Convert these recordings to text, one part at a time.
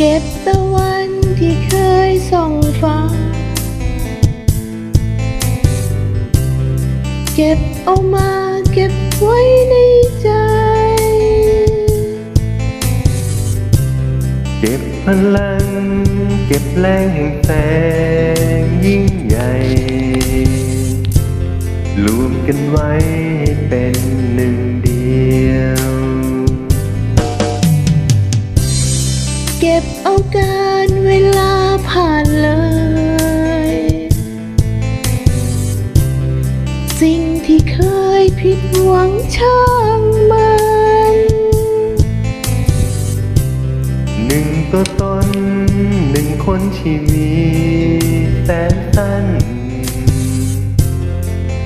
เก็บตะวันที่เคยส่องฟ้า เก็บเอามาเก็บไว้ในใจ เก็บพลัง เก็บแรงแห่งแสงยิ่งใหญ่รวมกันไว้เป็น ลาผ่านเลย สิ่งที่เคยผิดหวังช่างมันหนึ่งตัวตนหนึ่งคนที่มีแสนสั้น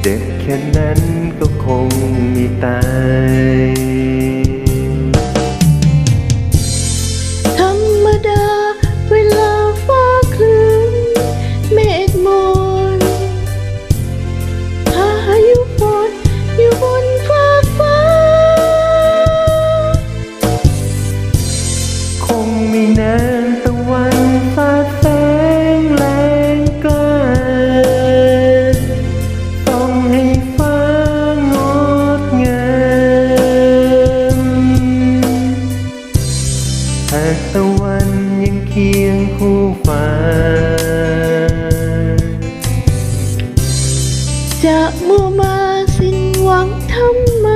เจ็บแค่นั้นก็คงมีตาย จะมัวมาสิ้นหวังทำไม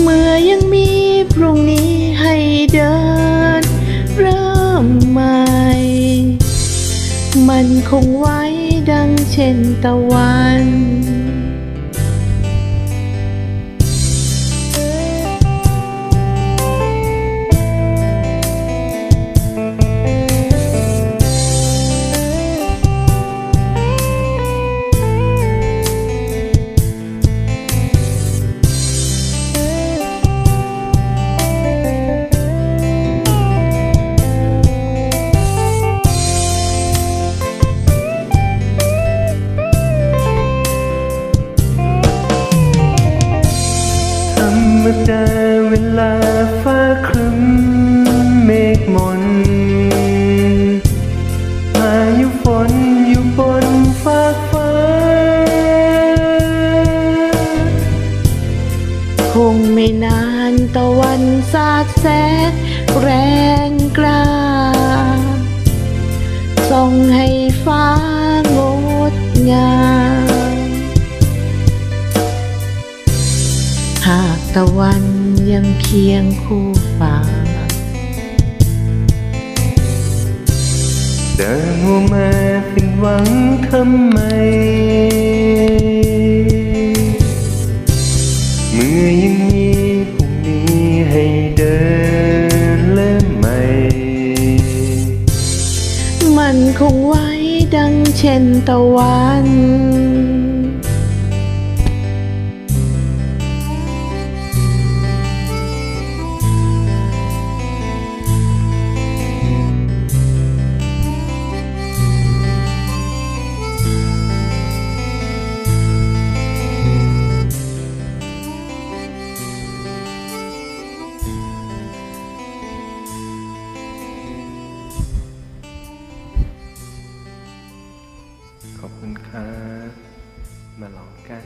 เมื่อยังมีพรุ่งนี้ให้เดิน เริ่มใหม่ มันคงไว้ดังเช่นตะวัน ลาฟ้าครึ้มเมฆมนพายุฝนอยู่บนฟากฟ้า คงไม่นานตะวันสาดแสงแรงกล้า หากตะวันยังเคียงคู่ฟ้า เดินหัวมาสิ้นหวังทำไม เมื่อยังมีพรุ่งนี้ให้เดินเริ่มใหม่ มันคงไว้ดังเช่นตะวัน ขอบคุณครับมาลองกัน